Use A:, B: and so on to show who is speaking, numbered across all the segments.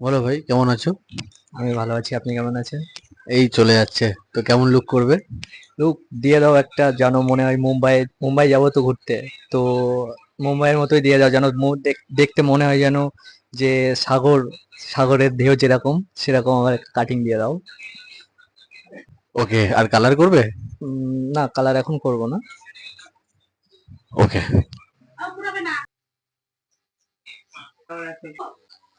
A: বলো ভাই কেমন আছো?
B: আমি ভালো আছি আপনি কেমন আছেন?
A: এই চলে যাচ্ছে। তো কেমন লুক করবে?
B: লুক দিয়ে দাও একটা যেন মনে হয় মুম্বাই মুম্বাই যাব তো ঘুরতে। তো মুম্বাইয়ের মতোই দিয়ে দাও যেন দেখতে মনে হয় যেন যে সাগর সাগরের ঢেউ যেরকম সেরকম আমার কাটিং দিয়ে দাও।
A: ওকে আর কালার করবে?
B: না কালার এখন করব না।
A: ওকে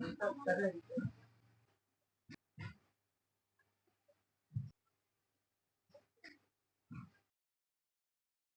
A: 你看咱这里